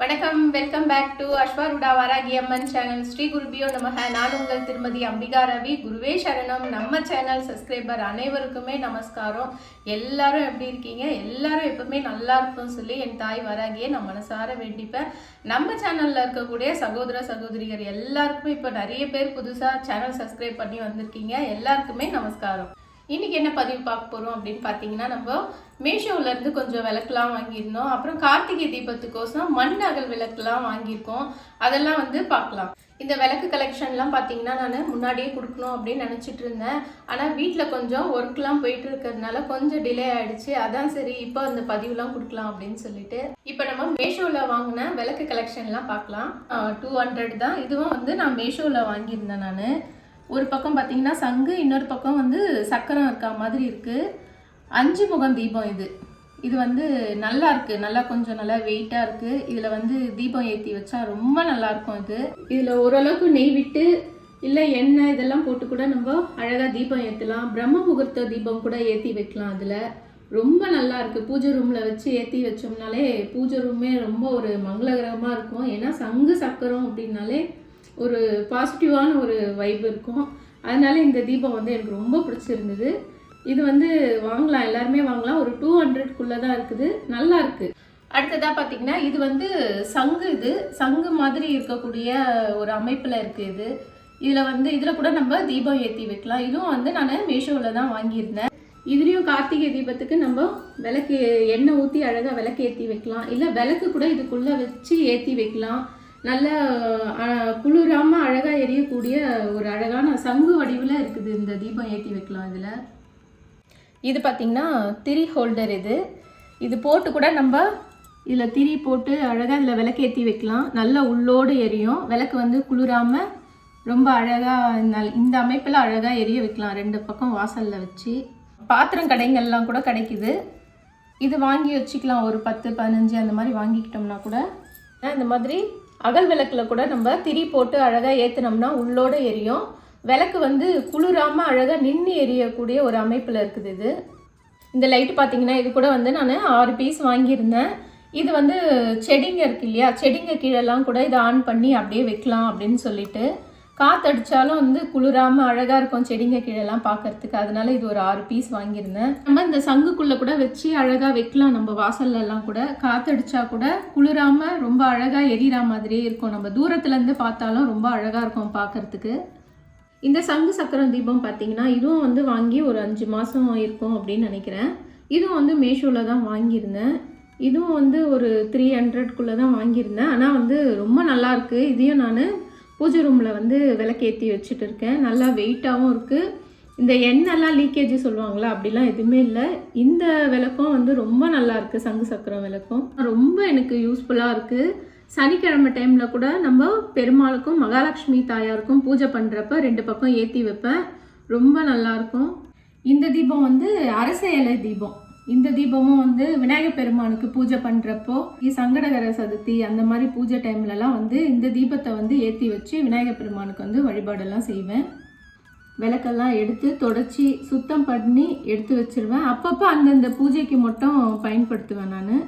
வணக்கம் welcome back to Ashwaruda Varahi Amman channel Shri குருபியோ நமக நான் உங்கள் திருமதி அம்பிகா ரவி. குருவே சரணம். நம்ம சேனல் சப்ஸ்கிரைபர் அனைவருக்குமே நமஸ்காரம். எல்லாரும் எப்படி இருக்கீங்க? எல்லாரும் எப்பவுமே நல்லா இருக்கும்னு சொல்லி என் தாய் வராகியை நான் மனசார வேண்டிப்பேன். நம்ம சேனல்ல இருக்கக்கூடிய சகோதர சகோதரிகள் எல்லாருக்குமே இப்போ நிறைய பேர் புதுசாக சேனல் சப்ஸ்கிரைப் பண்ணி வந்திருக்கீங்க. எல்லாருக்குமே நமஸ்காரம். இன்னைக்கு என்ன பதிவு பார்க்க போகிறோம் அப்படின்னு பார்த்தீங்கன்னா நம்ம மேஷோவிலேருந்து கொஞ்சம் விளக்குலாம் வாங்கியிருந்தோம். அப்புறம் கார்த்திகை தீபத்துக்கோசம் மண் அகல் விளக்குலாம் வாங்கியிருக்கோம். அதெல்லாம் வந்து பார்க்கலாம். இந்த விளக்கு கலெக்ஷன்லாம் பார்த்தீங்கன்னா நான் முன்னாடியே கொடுக்கணும் அப்படின்னு நினச்சிட்டு இருந்தேன். ஆனால் வீட்டில் கொஞ்சம் ஒர்க்லாம் போயிட்டு இருக்கிறதுனால கொஞ்சம் டிலே ஆயிடுச்சு. அதான் சரி இப்போ அந்த பதிவுலாம் கொடுக்கலாம் அப்படின்னு சொல்லிட்டு. இப்போ நம்ம மேஷோவில் வாங்கின விளக்கு கலெக்ஷன்லாம் பார்க்கலாம். டூ ஹண்ட்ரட் தான். இதுவும் வந்து நான் மேஷோவில் வாங்கியிருந்தேன் நான். ஒரு பக்கம் பார்த்தீங்கன்னா சங்கு இன்னொரு பக்கம் வந்து சக்கரம் இருக்கா மாதிரி இருக்குது அஞ்சு முகம் தீபம் இது. இது வந்து நல்லா இருக்குது நல்லா கொஞ்சம் நல்லா வெயிட்டாக இருக்குது இதில் வந்து தீபம் ஏற்றி வச்சா ரொம்ப நல்லாயிருக்கும் இது. இதில் ஓரளவுக்கு நெய் விட்டு இல்லை எண்ணெய் இதெல்லாம் போட்டு கூட நம்ம அழகாக தீபம் ஏற்றலாம் பிரம்ம முகூர்த்த தீபம் கூட ஏற்றி வைக்கலாம் அதில். ரொம்ப நல்லா இருக்குது பூஜை ரூமில் வச்சு ஏற்றி வச்சோம்னாலே பூஜை ரூமே ரொம்ப ஒரு மங்களகரமாக இருக்கும். ஏன்னா சங்கு சக்கரம் அப்படின்னாலே ஒரு பாசிட்டிவான ஒரு வைப் இருக்கும். அதனால இந்த தீபம் வந்து எனக்கு ரொம்ப பிடிச்சிருந்தது. இது வந்து வாங்கலாம் எல்லாருமே வாங்கலாம். ஒரு டூ ஹண்ட்ரட்குள்ளே தான் இருக்குது. நல்லா இருக்குது அடுத்ததாக பார்த்தீங்கன்னா இது வந்து சங்கு இது. சங்கு மாதிரி இருக்கக்கூடிய ஒரு அமைப்பில் இருக்குது இது. இதில் வந்து இதில் கூட நம்ம தீபம் ஏற்றி வைக்கலாம். இதுவும் வந்து நான் மீஷோவில் தான் வாங்கியிருந்தேன். இதுலேயும் கார்த்திகை தீபத்துக்கு நம்ம விளக்கு எண்ணெய் ஊற்றி அழகாக விளக்கு ஏற்றி வைக்கலாம். இல்லை விளக்கு கூட இதுக்குள்ளே வச்சு ஏற்றி வைக்கலாம். நல்ல குளிராமல் அழகாக எரியக்கூடிய ஒரு அழகான சங்கு வடிவில் இருக்குது இந்த தீபம் ஏற்றி வைக்கலாம் இதில். இது பார்த்திங்கன்னா திரி ஹோல்டர் இது. இது போட்டு கூட நம்ம இதில் திரி போட்டு அழகாக இதில் விளக்கேற்றி வைக்கலாம். நல்ல உள்ளோடு எரியும். விளக்கு வந்து குளிராமல் ரொம்ப அழகாக நல் இந்த அமைப்பில் அழகாக எரிய வைக்கலாம். ரெண்டு பக்கம் வாசலில் வச்சு. பாத்திரம் கடைங்கள்லாம் கூட கிடைக்குது. இது வாங்கி வச்சுக்கலாம். ஒரு பத்து பதினஞ்சு அந்த மாதிரி வாங்கிக்கிட்டோம்னா கூட. இந்த மாதிரி அகல் விளக்கில் கூட நம்ம திரி போட்டு அழகாக ஏற்றினோம்னா உள்ளோட எரியும். விளக்கு வந்து குளிராமல் அழகாக நின்று எரியக்கூடிய ஒரு அமைப்பில் இருக்குது இது. இந்த லைட்டு பார்த்தீங்கன்னா இது கூட வந்து நான் ஆறு பீஸ் வாங்கியிருந்தேன். இது வந்து செடிங்க இருக்கு இல்லையா? செடிங்க கீழெல்லாம் கூட இதை ஆன் பண்ணி அப்படியே வைக்கலாம் அப்படின்னு சொல்லிட்டு காற்றடித்தாலும் வந்து குளிராமல் அழகாக இருக்கும் செடிங்க கீழெல்லாம் பார்க்கறதுக்கு அதனால இது ஒரு ஆறு பீஸ் வாங்கியிருந்தேன். நம்ம இந்த சங்குக்குள்ளே கூட வச்சு அழகாக வைக்கலாம் நம்ம வாசல்லலாம் கூட. காற்றடிச்சா கூட குளிராமல் ரொம்ப அழகாக எரியிற மாதிரியே இருக்கும். நம்ம தூரத்துலேருந்து பார்த்தாலும் ரொம்ப அழகாக இருக்கும் பார்க்கறதுக்கு இந்த சங்கு சக்கரம் தீபம் பார்த்தீங்கன்னா இதுவும் வந்து வாங்கி ஒரு அஞ்சு மாதம் இருக்கும் அப்படின்னு நினைக்கிறேன். இதுவும் வந்து மீஷோவில் தான் வாங்கியிருந்தேன். இதுவும் வந்து ஒரு த்ரீ ஹண்ட்ரட்குள்ளே தான் வாங்கியிருந்தேன். ஆனால் வந்து ரொம்ப நல்லாயிருக்கு இதையும் நான் பூஜை ரூமில் வந்து விளக்கேற்றி வச்சுட்டு இருக்கேன். நல்லா வெயிட்டாகவும் இருக்குது இந்த எண்ணெய்லாம் லீக்கேஜ் சொல்லுவாங்களா? அப்படிலாம் எதுவுமே இல்லை. இந்த விளக்கம் வந்து ரொம்ப நல்லா இருக்குது சங்கு சக்கரம் விளக்கம். ரொம்ப எனக்கு யூஸ்ஃபுல்லாக இருக்குது சனிக்கிழமை டைமில் கூட நம்ம பெருமாளுக்கும் மகாலட்சுமி தாயாருக்கும் பூஜை பண்ணுறப்ப ரெண்டு பக்கம் ஏற்றி வைப்பேன். ரொம்ப நல்லாயிருக்கும் இந்த தீபம் வந்து அரச இலை தீபம். இந்த தீபமும் வந்து விநாயகர் பெருமானுக்கு பூஜை பண்ணுறப்போ சங்கடகர சதுர்த்தி அந்த மாதிரி பூஜை டைம்லலாம் வந்து இந்த தீபத்தை வந்து ஏற்றி வச்சு விநாயகர் பெருமானுக்கு வந்து வழிபாடெல்லாம் செய்வேன். விளக்கெல்லாம் எடுத்து தொடச்சி சுத்தம் பண்ணி எடுத்து வச்சிருவேன். அப்பப்போ அந்தந்த பூஜைக்கு மட்டும் பயன்படுத்துவேன் நான்.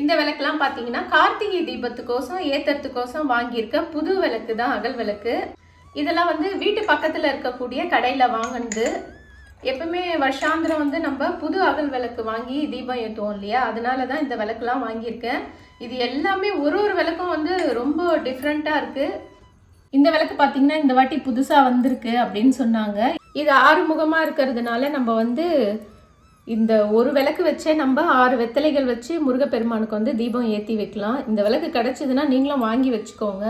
இந்த விளக்கெல்லாம் பார்த்தீங்கன்னா கார்த்திகை தீபத்துக்கோசம் ஏத்துறதுக்கோசம் வாங்கியிருக்க புது விளக்கு தான் அகல் விளக்கு. இதெல்லாம் வந்து வீட்டு பக்கத்தில் இருக்கக்கூடிய கடையில் வாங்கினது. எப்பவுமே வருஷாந்திரம் வந்து நம்ம புது அகல் விளக்கு வாங்கி தீபம் ஏற்றுவோம் இல்லையா? அதனால தான் இந்த விளக்குலாம் வாங்கியிருக்கேன். இது எல்லாமே ஒரு ஒரு விளக்கும் வந்து ரொம்ப டிஃப்ரெண்ட்டாக இருக்குது இந்த விளக்கு பார்த்திங்கன்னா இந்த வாட்டி புதுசாக வந்திருக்கு அப்படின்னு சொன்னாங்க. இது ஆறுமுகமாக இருக்கிறதுனால நம்ம வந்து இந்த ஒரு விளக்கு வச்சே நம்ம ஆறு வெத்தலைகள் வச்சு முருகப்பெருமானுக்கு வந்து தீபம் ஏற்றி வைக்கலாம். இந்த விளக்கு கிடச்சிதுன்னா நீங்களும் வாங்கி வச்சுக்கோங்க.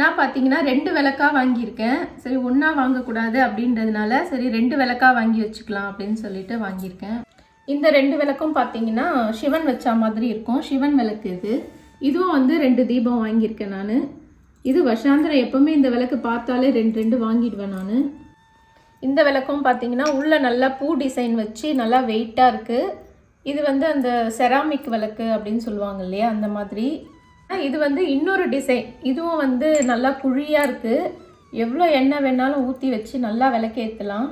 நான் பார்த்தீங்கன்னா ரெண்டு விளக்கா வாங்கியிருக்கேன். சரி ஒன்றா வாங்கக்கூடாது அப்படின்றதுனால சரி ரெண்டு விளக்கா வாங்கி வச்சுக்கலாம் அப்படின்னு சொல்லிட்டு வாங்கியிருக்கேன். இந்த ரெண்டு விளக்கும் பார்த்தீங்கன்னா சிவன் வச்சா மாதிரி இருக்கும். சிவன் விளக்கு இது. இதுவும் வந்து ரெண்டு தீபம் வாங்கியிருக்கேன் நான். இது வருஷாந்திரம் எப்போவுமே இந்த விளக்கு பார்த்தாலே ரெண்டு ரெண்டு வாங்கிடுவேன் நான். இந்த விளக்கும் பார்த்தீங்கன்னா உள்ளே நல்லா பூ டிசைன் வச்சு நல்லா வெயிட்டாக இருக்குது இது வந்து அந்த செராமிக் விளக்கு அப்படின்னு சொல்லுவாங்க இல்லையா? அந்த மாதிரி. இது வந்து இன்னொரு டிசைன் இதுவும் வந்து நல்லா குழியாக இருக்குது எவ்வளோ எண்ணெய் வேணாலும் ஊற்றி வச்சு நல்லா விளக்கேற்றலாம்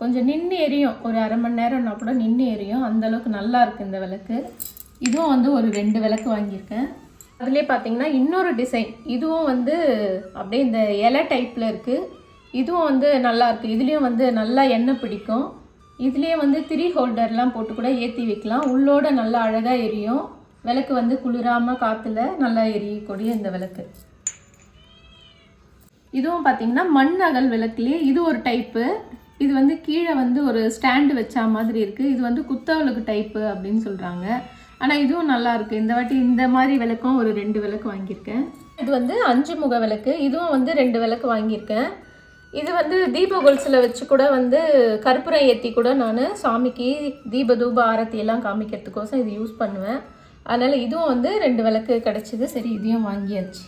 கொஞ்சம் நின்று எரியும். ஒரு அரை மணி நேரம்னா கூட நின்று எரியும். அந்தளவுக்கு நல்லா இருக்குது இந்த விளக்கு. இதுவும் வந்து ஒரு ரெண்டு விளக்கு வாங்கியிருக்கேன். அதுலேயே பார்த்தீங்கன்னா இன்னொரு டிசைன் இதுவும் வந்து அப்படியே இந்த இலை டைப்பில் இருக்குது இதுவும் வந்து நல்லாயிருக்கு இதுலேயும் வந்து நல்லா எண்ணெய் பிடிக்கும். இதுலேயே வந்து திரி ஹோல்டர்லாம் போட்டு கூட ஏற்றி வைக்கலாம். உள்ளோட நல்லா அழகாக எரியும். விளக்கு வந்து குளிராமல் காற்றுல நல்லா எரியக்கூடிய இந்த விளக்கு. இதுவும் பார்த்தீங்கன்னா மண் அகல் விளக்குலேயே இது ஒரு டைப்பு இது வந்து கீழே வந்து ஒரு ஸ்டாண்டு வச்சா மாதிரி இருக்குது இது வந்து குத்தவளுக்கு டைப்பு அப்படின்னு சொல்கிறாங்க ஆனால் இதுவும் நல்லாயிருக்கு இந்த வாட்டி இந்த மாதிரி விளக்கும் ஒரு ரெண்டு விளக்கு வாங்கியிருக்கேன். இது வந்து அஞ்சு முக விளக்கு. இதுவும் வந்து ரெண்டு விளக்கு வாங்கியிருக்கேன். இது வந்து தீப கொலுசில் வச்சு கூட வந்து கற்பூரம் ஏற்றி கூட நான் சாமிக்கு தீப தூப ஆரத்தி எல்லாம் காமிக்கிறதுக்கோசம் இது யூஸ் பண்ணுவேன். அதனால் இதுவும் வந்து ரெண்டு விளக்கு கிடச்சிது. சரி இதையும் வாங்கியாச்சு.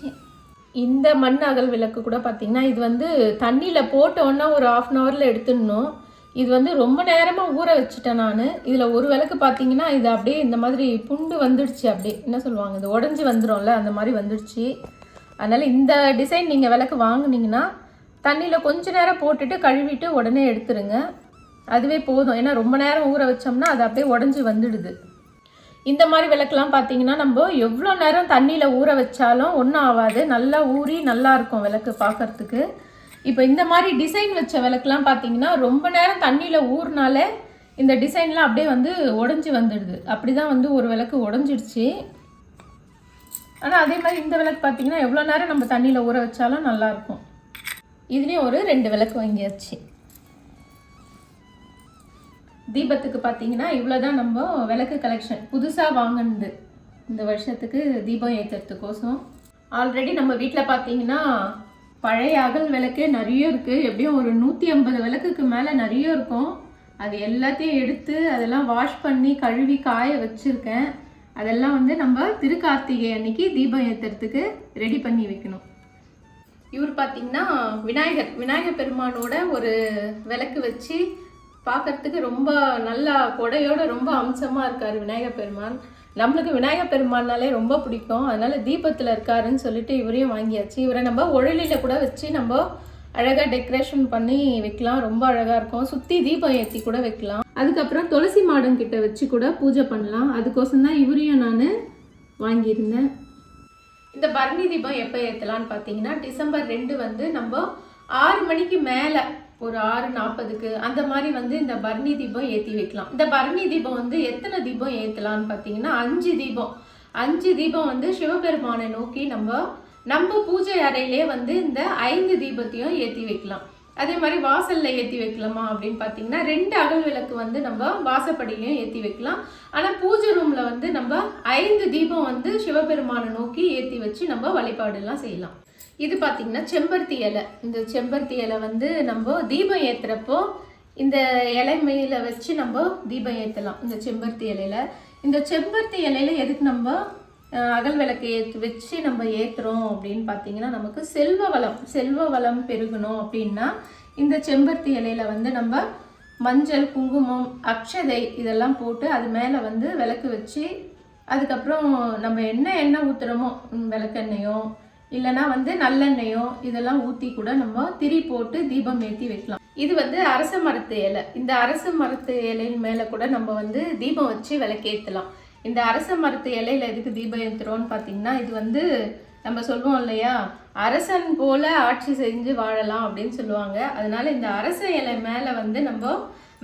இந்த மண் அகல் விளக்கு கூட பார்த்திங்கன்னா இது வந்து தண்ணியில் போட்டோன்னா ஒரு ஆஃப் அன் ஹவரில் எடுத்துடணும். இது வந்து ரொம்ப நேரமாக ஊற வச்சுட்டேன் நான். இதில் ஒரு விளக்கு பார்த்தீங்கன்னா இது அப்படியே இந்த மாதிரி புண்டு வந்துடுச்சு அப்படியே. என்ன சொல்லுவாங்க இது உடஞ்சி வந்துடும்ல அந்த மாதிரி வந்துடுச்சு. அதனால் இந்த டிசைன் நீங்கள் விளக்கு வாங்கினீங்கன்னா தண்ணியில் கொஞ்ச நேரம் போட்டுட்டு கழுவிட்டு உடனே எடுத்துருங்க. அதுவே போதும். ஏன்னா ரொம்ப நேரம் ஊற வச்சோம்னா அது அப்படியே உடஞ்சி வந்துடுது. இந்த மாதிரி விளக்குலாம் பார்த்தீங்கன்னா நம்ம எவ்வளோ நேரம் தண்ணியில் ஊற வச்சாலும் ஒன்றும் ஆகாது. நல்லா ஊறி நல்லா இருக்கும் விளக்கு பார்க்கறதுக்கு. இப்போ இந்த மாதிரி டிசைன் வச்ச விளக்குலாம் பார்த்தீங்கன்னா ரொம்ப நேரம் தண்ணியில் ஊறினாலே இந்த டிசைன்லாம் அப்படியே வந்து உடஞ்சி வந்துடுது. அப்படி தான் வந்து ஒரு விளக்கு உடஞ்சிடுச்சு. ஆனால் அதே மாதிரி இந்த விளக்கு பார்த்தீங்கன்னா எவ்வளோ நேரம் நம்ம தண்ணியில் ஊற வச்சாலும் நல்லாயிருக்கும் இதுலேயும் ஒரு ரெண்டு விளக்கு வாங்கியாச்சு. தீபத்துக்கு பார்த்தீங்கன்னா இவ்வளோதான் நம்ம விளக்கு கலெக்ஷன் புதுசாக வாங்கினது. இந்த வருஷத்துக்கு தீபம் ஏற்றுறதுக்கோசம் ஆல்ரெடி நம்ம வீட்டில் பார்த்தீங்கன்னா பழைய அகல் விளக்கே நிறைய இருக்குது எப்படியும் ஒரு நூற்றி ஐம்பது விளக்குக்கு மேலே நிறைய இருக்கும். அது எல்லாத்தையும் எடுத்து அதெல்லாம் வாஷ் பண்ணி கழுவி காய வச்சுருக்கேன். அதெல்லாம் வந்து நம்ம திருக்கார்த்திகை அன்னைக்கு தீபம் ஏற்றுறதுக்கு ரெடி பண்ணி வைக்கணும். இவர் பார்த்திங்கன்னா விநாயகர் விநாயகர் பெருமானோட ஒரு விளக்கு வச்சு பார்க்கறதுக்கு ரொம்ப நல்லா கொடையோட ரொம்ப அம்சமாக இருக்கார் விநாயகர் பெருமான். நம்மளுக்கு விநாயகர் பெருமானாலே ரொம்ப பிடிக்கும். அதனால் தீபத்தில் இருக்காருன்னு சொல்லிட்டு இவரையும் வாங்கியாச்சு. இவரை நம்ம ஒழலியில் கூட வச்சு நம்ம அழகாக டெக்கரேஷன் பண்ணி வைக்கலாம். ரொம்ப அழகாக இருக்கும். சுற்றி தீபம் ஏற்றி கூட வைக்கலாம். அதுக்கப்புறம் துளசி மாடம் கிட்ட வச்சு கூட பூஜை பண்ணலாம். அதுக்கோசம் தான் இவரையும் நான் வாங்கியிருந்தேன். இந்த பரணி தீபம் எப்போ ஏற்றலான்னு பார்த்தீங்கன்னா டிசம்பர் ரெண்டு வந்து நம்ம ஆறு மணிக்கு மேலே ஒரு ஆறு நாற்பதுக்கு அந்த மாதிரி வந்து இந்த பரணி தீபம் ஏற்றி வைக்கலாம். இந்த பரணி தீபம் வந்து எத்தனை தீபம் ஏற்றலான்னு பார்த்தீங்கன்னா அஞ்சு தீபம். அஞ்சு தீபம் வந்து சிவபெருமானை நோக்கி நம்ம நம்ம பூஜை அறையிலே வந்து இந்த ஐந்து தீபத்தையும் ஏற்றி வைக்கலாம். அதே மாதிரி வாசலில் ஏற்றி வைக்கலாமா அப்படின்னு பார்த்தீங்கன்னா ரெண்டு அகல் விளக்கு வந்து நம்ம வாசப்படியிலையும் ஏற்றி வைக்கலாம். ஆனால் பூஜை ரூமில் வந்து நம்ம ஐந்து தீபம் வந்து சிவபெருமானை நோக்கி ஏற்றி வச்சு நம்ம வழிபாடெல்லாம் செய்யலாம். இது பார்த்தீங்கன்னா செம்பருத்தி இலை. இந்த செம்பருத்தி இலை வந்து நம்ம தீபம் ஏற்றுறப்போ இந்த இலை மேல வச்சு நம்ம தீபம் ஏற்றலாம் இந்த செம்பருத்தி இலையில. இந்த செம்பருத்தி இலையில எதுக்கு நம்ம அகல் விளக்கு ஏற்று வச்சு நம்ம ஏற்றுறோம் அப்படின்னு பார்த்தீங்கன்னா நமக்கு செல்வ வளம் செல்வ வளம் பெருகணும் அப்படின்னா இந்த செம்பருத்தி இலையில வந்து நம்ம மஞ்சள் குங்குமம் அக்ஷதை இதெல்லாம் போட்டு அது மேலே வந்து விளக்கு வச்சு அதுக்கப்புறம் நம்ம என்ன எண்ணெய் ஊற்றுறோமோ விளக்கெண்ணெயோ இல்லைன்னா வந்து நல்லெண்ணெயோ இதெல்லாம் ஊற்றி கூட நம்ம திரி போட்டு தீபம் ஏற்றி வைக்கலாம். இது வந்து அரச மரத்து இலை. இந்த அரச மரத்து இலையின் மேலே கூட நம்ம வந்து தீபம் வச்சு விளக்கேற்றலாம் இந்த அரச மரத்து இலையில எதுக்கு தீபம் ஏற்றுறோம்னு பார்த்தீங்கன்னா இது வந்து நம்ம சொல்லுவோம் இல்லையா? அரசன் போல ஆட்சி செஞ்சு வாழலாம் அப்படின்னு சொல்லுவாங்க. அதனால இந்த அரச இலை மேலே வந்து நம்ம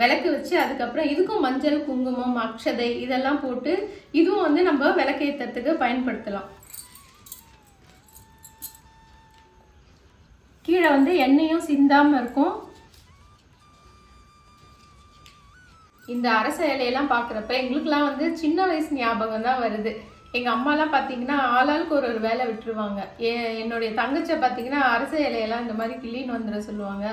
விளக்கு வச்சு அதுக்கப்புறம் இதுக்கும் மஞ்சள் குங்குமம் அக்ஷதை இதெல்லாம் போட்டு இதுவும் வந்து நம்ம விளக்கேற்றுறதுக்கு பயன்படுத்தலாம். கீழே வந்து எண்ணெயும் சிந்தாமல் இருக்கும். இந்த அரச இலையெல்லாம் பார்க்குறப்ப எங்களுக்கெல்லாம் வந்து சின்ன வயசு ஞாபகம் தான் வருது. எங்கள் அம்மாலாம் பார்த்தீங்கன்னா ஆளாளுக்கு ஒரு ஒரு வேலை விட்டுருவாங்க. ஏ என்னுடைய தங்கச்சை பார்த்தீங்கன்னா அரச இலையெல்லாம் இந்த மாதிரி கிளீன் வந்துட சொல்லுவாங்க.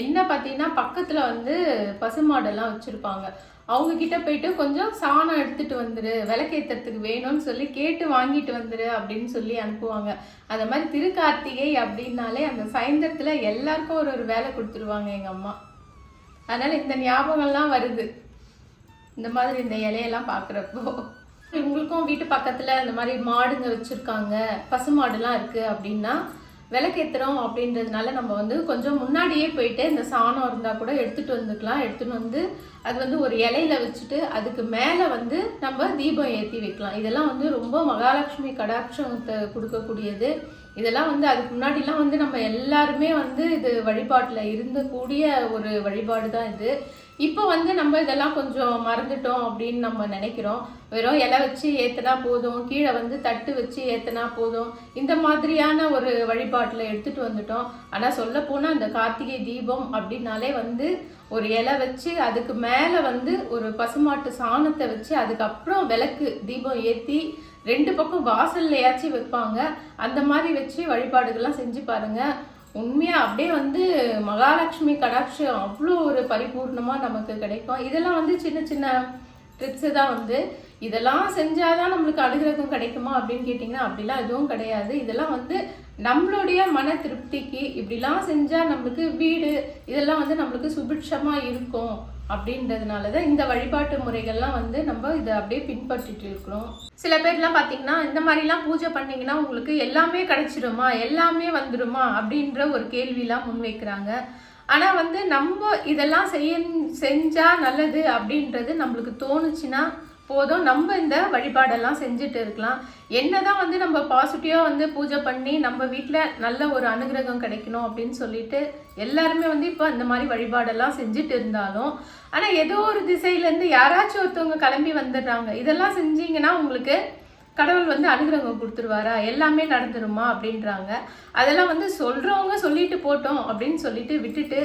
என்ன பார்த்தீங்கன்னா பக்கத்தில் வந்து பசுமாடெல்லாம் வச்சுருப்பாங்க. அவங்க கிட்ட போயிட்டு கொஞ்சம் சாணம் எடுத்துட்டு வந்துரு. விளக்கேற்றத்துக்கு வேணும்னு சொல்லி கேட்டு வாங்கிட்டு வந்துரு அப்படின்னு சொல்லி அனுப்புவாங்க. அந்த மாதிரி திருக்கார்த்திகை அப்படின்னாலே அந்த சாயந்தரத்தில் எல்லாருக்கும் ஒரு ஒரு வேலை கொடுத்துருவாங்க எங்கள் அம்மா. அதனால இந்த ஞாபகம்லாம் வருது. இந்த மாதிரி இந்த இலையெல்லாம் பார்க்குறப்போ உங்களுக்கும் வீட்டு பக்கத்தில் இந்த மாதிரி மாடுங்க வச்சுருக்காங்க. பசுமாடுலாம் இருக்குது அப்படின்னா விளக்கேத்துறோம் அப்படின்றதுனால நம்ம வந்து கொஞ்சம் முன்னாடியே போயிட்டு இந்த சாணம் இருந்தால் கூட எடுத்துகிட்டு வந்துக்கலாம். எடுத்துகிட்டு வந்து அது வந்து ஒரு இலையில வச்சுட்டு அதுக்கு மேலே வந்து நம்ம தீபம் ஏற்றி வைக்கலாம். இதெல்லாம் வந்து ரொம்ப மகாலட்சுமி கடாட்சத்தை கொடுக்கக்கூடியது. இதெல்லாம் வந்து அதுக்கு முன்னாடிலாம் வந்து நம்ம எல்லாருமே வந்து இது வழிபாட்டில் இருந்தக்கூடிய ஒரு வழிபாடு தான் இது. இப்போ வந்து நம்ம இதெல்லாம் கொஞ்சம் மறந்துட்டோம் அப்படின்னு நம்ம நினைக்கிறோம். வெறும் இலை வச்சு ஏற்றினா போதும் கீழே வந்து தட்டு வச்சு ஏற்றினா போதும். இந்த மாதிரியான ஒரு வழிபாட்டில் எடுத்துகிட்டு வந்துட்டோம். ஆனால் சொல்ல போனால் அந்த கார்த்திகை தீபம் அப்படின்னாலே வந்து ஒரு இலை வச்சு அதுக்கு மேலே வந்து ஒரு பசுமாட்டு சாணத்தை வச்சு அதுக்கப்புறம் விளக்கு தீபம் ஏற்றி ரெண்டு பக்கம் வாசல்லையாச்சும் வைப்பாங்க. அந்த மாதிரி வச்சு வழிபாடுகள்லாம் செஞ்சு பாருங்கள் உண்மையாக அப்படியே வந்து மகாலட்சுமி கடாட்சம் அவ்வளோ ஒரு பரிபூர்ணமாக நமக்கு கிடைக்கும். இதெல்லாம் வந்து சின்ன சின்ன ட்ரிப்ஸு தான் வந்து. இதெல்லாம் செஞ்சால் தான் நம்மளுக்கு அனுகிரகம் கிடைக்குமா அப்படின்னு கேட்டிங்கன்னா அப்படிலாம் எதுவும் கிடையாது. இதெல்லாம் வந்து நம்மளுடைய மன திருப்திக்கு இப்படிலாம் செஞ்சால் நம்மளுக்கு வீடு இதெல்லாம் வந்து நம்மளுக்கு சுபிட்சமாக இருக்கும். அப்படின்றதுனால தான் இந்த வழிபாட்டு முறைகள்லாம் வந்து நம்ம இதை அப்படியே பின்பற்றிட்டு இருக்கிறோம். சில பேர்லாம் பார்த்தீங்கன்னா இந்த மாதிரிலாம் பூஜை பண்ணிங்கன்னா உங்களுக்கு எல்லாமே கிடைச்சிருமா எல்லாமே வந்துடுமா அப்படின்ற ஒரு கேள்விலாம் முன்வைக்கிறாங்க. ஆனால் வந்து நம்ம இதெல்லாம் செய்ய செஞ்சால் நல்லது அப்படின்றது நம்மளுக்கு தோணுச்சுன்னா போதும். நம்ம இந்த வழிபாடெல்லாம் செஞ்சுட்டு இருக்கலாம். என்னதான் வந்து நம்ம பாசிட்டிவாக வந்து பூஜை பண்ணி நம்ம வீட்டில் நல்ல ஒரு அனுகிரகம் கிடைக்கணும் அப்படின்னு சொல்லிட்டு எல்லாருமே வந்து இப்போ இந்த மாதிரி வழிபாடெல்லாம் செஞ்சுட்டு இருந்தாலும் ஆனால் ஏதோ ஒரு திசையிலேருந்து யாராச்சும் ஒருத்தவங்க கிளம்பி வந்துடுறாங்க. இதெல்லாம் செஞ்சீங்கன்னா உங்களுக்கு கடவுள் வந்து அனுகிரகம் கொடுத்துருவாரா? எல்லாமே நடந்துருமா? அப்படின்றாங்க. அதெல்லாம் வந்து சொல்கிறவங்க சொல்லிட்டு போட்டோம் அப்படின்னு சொல்லிட்டு விட்டுட்டு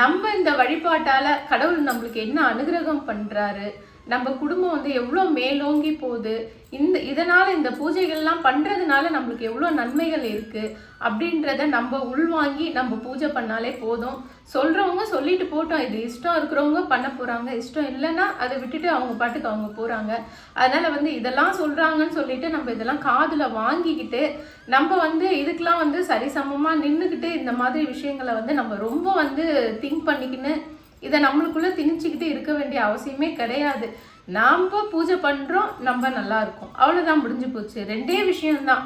நம்ம இந்த வழிபாட்டால் கடவுள் நம்மளுக்கு என்ன அனுகிரகம் பண்ணுறாரு நம்ம குடும்பம் வந்து எவ்வளோ மேலோங்கி போகுது இந்த இதனால் இந்த பூஜைகள்லாம் பண்ணுறதுனால நம்மளுக்கு எவ்வளோ நன்மைகள் இருக்குது அப்படின்றத நம்ம உள்வாங்கி நம்ம பூஜை பண்ணாலே போதும். சொல்கிறவங்க சொல்லிட்டு போட்டோம் இது இஷ்டம் இருக்கிறவங்க பண்ண போகிறாங்க இஷ்டம் இல்லைன்னா அதை விட்டுட்டு அவங்க பாட்டுக்கு அவங்க போகிறாங்க அதனால் வந்து இதெல்லாம் சொல்கிறாங்கன்னு சொல்லிட்டு நம்ம இதெல்லாம் காதில் வாங்கிக்கிட்டு நம்ம வந்து இதுக்கெலாம் வந்து சரிசமமாக நின்றுக்கிட்டு இந்த மாதிரி விஷயங்களை வந்து நம்ம ரொம்ப வந்து திங்க் பண்ணிக்கின்னு இதை நம்மளுக்குள்ளே திணிச்சிக்கிட்டு இருக்க வேண்டிய அவசியமே கிடையாது. நாம் பூஜை பண்ணுறோம் நம்ம நல்லா இருக்கோம். அவ்வளோதான் முடிஞ்சு போச்சு. ரெண்டே விஷயம்தான்.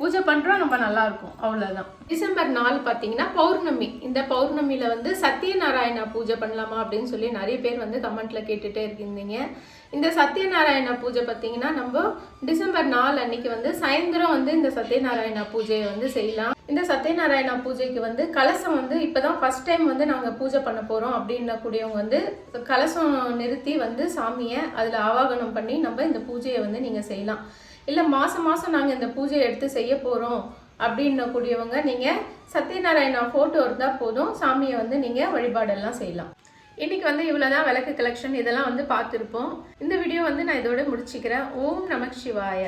பூஜை பண்ணுறோம் நம்ம நல்லா இருக்கும். அவ்வளோதான் டிசம்பர் நாலு பார்த்தீங்கன்னா பௌர்ணமி. இந்த பௌர்ணமியில் வந்து சத்யநாராயணா பூஜை பண்ணலாமா அப்படின்னு சொல்லி நிறைய பேர் வந்து கமெண்ட்டில் கேட்டுகிட்டே இருந்தீங்க. இந்த சத்யநாராயண பூஜை பார்த்தீங்கன்னா நம்ம டிசம்பர் நாலு அன்னைக்கு வந்து சாயந்தரம் வந்து இந்த சத்யநாராயண பூஜையை வந்து செய்யலாம். இந்த சத்யநாராயண பூஜைக்கு வந்து கலசம் வந்து இப்போதான் ஃபர்ஸ்ட் டைம் வந்து நாங்கள் பூஜை பண்ண போகிறோம் அப்படின்னக்கூடியவங்க வந்து கலசம் நிறுத்தி வந்து சாமியை அதில் ஆவாகனம் பண்ணி நம்ம இந்த பூஜையை வந்து நீங்கள் செய்யலாம். இல்லை மாதம் மாதம் நாங்கள் இந்த பூஜையை எடுத்து செய்ய போகிறோம் அப்படின்னக்கூடியவங்க நீங்கள் சத்யநாராயணா ஃபோட்டோ இருந்தால் போதும் சாமியை வந்து நீங்கள் வழிபாடெல்லாம் செய்யலாம். இன்னைக்கு வந்து இவ்வளோதான் விளக்கு கலெக்ஷன் இதெல்லாம் வந்து பார்த்துருப்போம். இந்த வீடியோ வந்து நான் இதோட முடிச்சுக்கிறேன். ஓம் நமக் சிவாய.